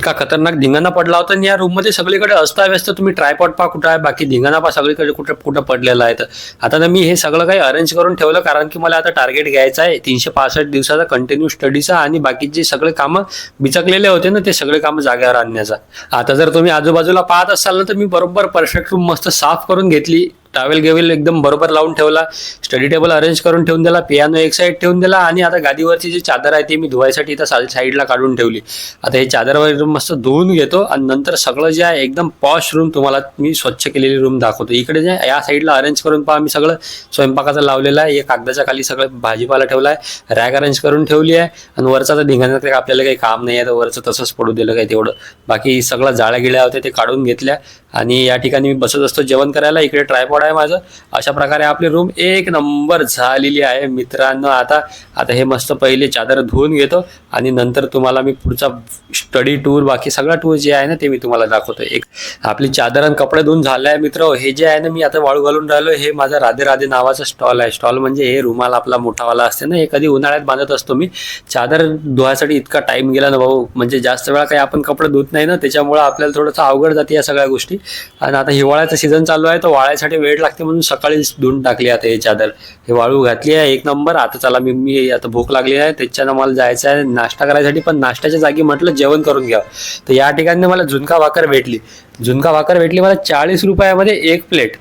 इतका खतरनाक धिंगाणा पडला होता आणि या रूममध्ये सगळीकडे अस्ताव्यस्त. तुम्ही ट्रायपॉट पा कुठं आहे बाकी धिंगाणा पा सगळीकडे कुठं कुठं पडलेला आहे. तर आता ना मी हे सगळं काही अरेंज करून ठेवलं कारण की मला आता टार्गेट घ्यायचं आहे. तीनशे पासष्ट दिवसाचा कंटिन्यू स्टडीचा आणि बाकीचे सगळे कामं बिचकलेले होते ना ते सगळे कामं जाग्यावर आणण्याचा. आता जर तुम्ही आजूबाजूला पाहत असाल ना तर मी बरोबर परफेक्ट रूम मस्त साफ करून घेतली. टावेल गेवेल एकदम बरोबर लावून ठेवला स्टडी टेबल अरेंज करून ठेवून दिला पियानो एक साईड ठेवून दिला आणि आता गादीवरची जी चादर आहे ती मी धुवायसाठी इथं सा- साईडला काढून ठेवली. आता हे चादरवर रूम मस्त धुवून घेतो आणि नंतर सगळं जे आहे एकदम पॉश रूम तुम्हाला मी स्वच्छ केलेली रूम दाखवतो. इकडे जे या साईडला अरेंज करून पहा मी सगळं स्वयंपाकाचं लावलेलं आहे. हे कागदाच्या खाली सगळं भाजीपाला ठेवला आहे. रॅक अरेंज करून ठेवली आहे आणि वरचा तर धिंगाण्यात आपल्याला काही काम नाही आहे तर वरचं तसंच पडू दिलं काही तेवढं. बाकी सगळं जाळ्या गिळ्या होत्या ते काढून घेतल्या आणि या ठिकाणी मी बसत असतो जेवण करायला. इकडे ट्रायपॉड आहे माझं. अशा प्रकारे आपली रूम एक नंबर झालेली आहे. मित्रांनो आता आता हे मस्त पहिले चादर धुवून घेतो आणि नंतर तुम्हाला मी पुढचा स्टडी टूर बाकी सगळा टूर जे आहे ना ते मी तुम्हाला दाखवतो. एक आपली चादर आणि कपडे धुवून झाले आहे मित्र. हे जे आहे ना मी आता वाळू घालून राहिलो. हे माझा राधे राधे नावाचा स्टॉल आहे. स्टॉल म्हणजे हे रुमाल आपला मोठावाला असते ना. हे कधी उन्हाळ्यात बांधत असतो मी. चादर धुवायसाठी इतका टाइम गेला ना भाऊ. म्हणजे जास्त वेळा काही आपण कपडे धुत नाही ना त्याच्यामुळे आपल्याला थोडंसं अवघड जाते या सगळ्या गोष्टी. आणि आता हिवाळ्याचा सीझन चालू आहे तर वाळ्यासाठी वेळ वेळ लागते म्हणून सकाळीच धुवून टाकली आता हे चादर. हे वाळू घातली आहे एक नंबर. आता चला मी मी आता भूक लागली आहे त्याच्यानं मला जायचं आहे. नाश्ता करायसाठी पण नाश्त्याच्या जागी म्हटलं जेवण करून घ्या तर या ठिकाणी मला झुणका भाकर भेटली. झुणका भाकर भेटली मला चाळीस रुपयामध्ये एक प्लेट.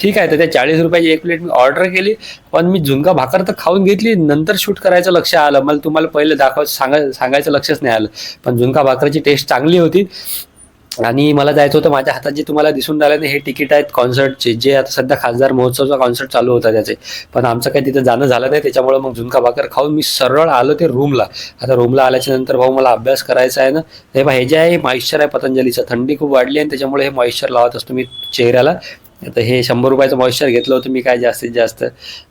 ठीक आहे तर त्या चाळीस रुपयाची एक प्लेट मी ऑर्डर केली. पण मी झुणका भाकर तर खाऊन घेतली. नंतर शूट करायचं लक्ष आलं. मला तुम्हाला पहिले दाखवा सांगाय सांगायचं लक्षच नाही आलं. पण झुणका भाकरची टेस्ट चांगली होती. आणि मला जायचं होतं माझ्या हातात जे तुम्हाला दिसून राहिलं ना हे तिकीट आहेत कॉन्सर्टचे जे आता सध्या खासदार महोत्सवचा कॉन्सर्ट चालू होता त्याचे. पण आमचं काही तिथं जाणं झालं नाही त्याच्यामुळे मग झुणका भाकर खाऊन मी सरळ आलो ते रूमला आता रूमला आल्याच्यानंतर भाऊ मला अभ्यास करायचा आहे ना हे बा हे जे आहे हे मॉइश्चर आहे पतंजलीचं. थंडी खूप वाढली आणि त्याच्यामुळे हे मॉइश्चर लावत असतो मी चेहऱ्याला. आता हे शंभर रुपयाचं मॉइश्चर घेतलं होतं मी काय जास्तीत जास्त.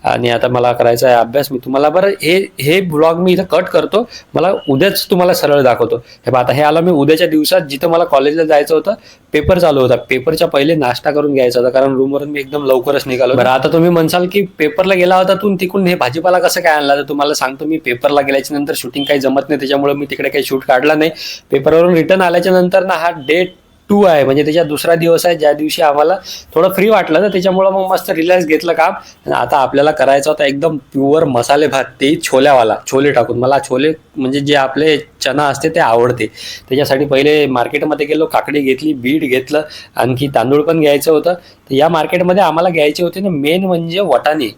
आणि आता मला करायचा आहे अभ्यास. मी तुम्हाला बरं हे हे ब्लॉग मी इथं कट करतो. मला उद्याच तुम्हाला सरळ दाखवतो. हे बा आता हे आलं मी उद्याच्या दिवसात जिथं मला कॉलेजला जायचं होतं पेपर चालू होता. पेपरच्या पहिले नाश्ता करून घ्यायचा होता कारण रूमवरून मी एकदम लवकरच निघालो बरं आता तुम्ही म्हणसाल की पेपरला गेला होता तू तिकडून हे भाजीपाला कसं काय आणला? तर तुम्हाला सांगतो मी पेपरला गेल्याच्यानंतर शूटिंग काही जमत नाही. त्याच्यामुळे मी तिकडे काही शूट काढला नाही. पेपरवरून रिटर्न आल्याच्यानंतर ना हा डेट टू आहे. म्हणजे त्याच्या दुसरा दिवस आहे ज्या दिवशी आम्हाला थोडं फ्री वाटलं ना त्याच्यामुळं मग मस्त रिलॅक्स घेतलं काम. आणि आता आपल्याला करायचं होता एकदम प्युअर मसाले भात ते छोल्यावाला छोले टाकून. मला छोले म्हणजे जे आपले चना असते ते आवडते. त्याच्यासाठी पहिले मार्केटमध्ये गेलो काकडी घेतली बीट घेतलं आणखी तांदूळ पण घ्यायचं होतं. तर या मार्केटमध्ये आम्हाला घ्यायचे होते ना मेन म्हणजे वटाणे.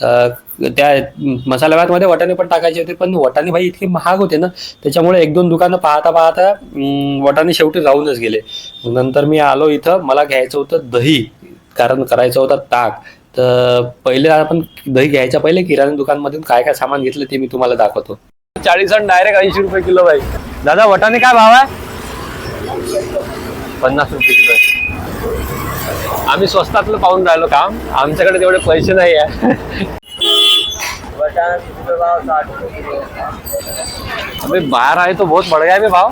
त्या मसाला भातमध्ये वाटाणे पण टाकायचे होते पण वटाणे भाई इतके महाग होते ना त्याच्यामुळे एक दोन दुकानं पाहता पाहता वटाणे शेवटी राहूनच गेले. नंतर मी आलो इथं मला घ्यायचं होतं दही कारण करायचं होतं ताक. तर पहिले आपण दही घ्यायच्या पहिले किराणा दुकानमधून काय काय सामान घेतलं ते मी तुम्हाला दाखवतो. चाळीस डायरेक्ट ऐंशी रुपये किलो भाई. दादा वटाणे काय भाव आहे? पन्नास रुपये किलो आहे. आम्ही स्वस्तातलं पाहून राहिलो काम. आमच्याकडे तेवढे पैसे नाही आहे. अबे बाहेर आहे तो बहुत बढ आहे भाव.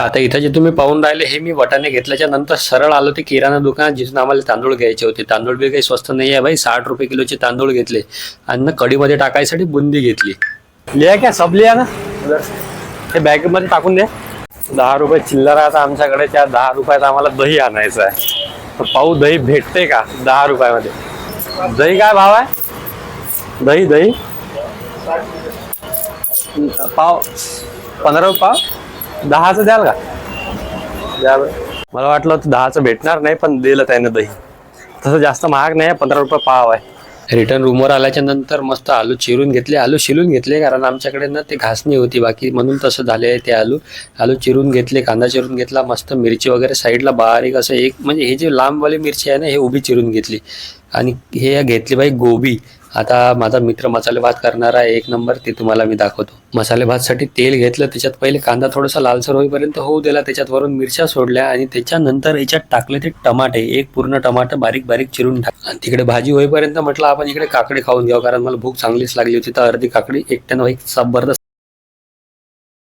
आता इथं जे तुम्ही पाहून राहिले हे मी वटाणे घेतल्याच्या नंतर सरळ आलो ते किराणा दुकानात जिथून आम्हाला तांदूळ घ्यायचे होते. तांदूळ बी काही स्वस्त नाही आहे भाई. साठ रुपये किलोचे तांदूळ घेतले. आणि कढीमध्ये टाकायसाठी बुंदी घेतली. लिहा क्या? सब लिहा ना? हे बॅगमध्ये टाकून द्या दहा रुपये चिल्लर आहे आता आमच्याकडे त्या दहा रुपयात आम्हाला दही आणायचं आहे. तर पाहू दही भेटते का? दहा रुपयामध्ये. दही काय भाव आहे? दही दही? पाव पंधरा रुपये पाव? दहाचं द्याल का? द्या मला वाटलं होतं दहाचं भेटणार नाही पण दिलं त्यानं दही. तसं जास्त महाग नाही आहे पंधरा रुपये पाव आहे. रिटर्न रूमवर आल्याच्यानंतर मस्त आलू चिरून घेतले आलू शिलून घेतले कारण आमच्याकडे ना ते घासणी होती बाकी म्हणून तसं झाले ते आलू. आलू चिरून घेतले कांदा चिरून घेतला मस्त मिरची वगैरे साईडला बारीक असं एक म्हणजे हे जे लांबवाली मिरची आहे ना हे उभी चिरून घेतली. आणि हे घेतली बाई गोबी. आता माझा मित्र मसाले भात करणार आहे एक नंबर ते तुम्हाला मी दाखवतो. मसाले भातसाठी तेल घेतलं त्याच्यात पहिले कांदा थोडासा लालसर होईपर्यंत होऊ दिला त्याच्यात वरून मिरच्या सोडल्या आणि त्याच्यानंतर याच्यात टाकले ते टमाटे. एक पूर्ण टमाटर बारीक बारीक चिरून टाक आणि तिकडे भाजी होईपर्यंत म्हटलं आपण इकडे काकडी खाऊन घ्यावं कारण मला भूक चांगलीच लागली होती तर अर्धी काकडी एकट्यानं एक जबरदस्त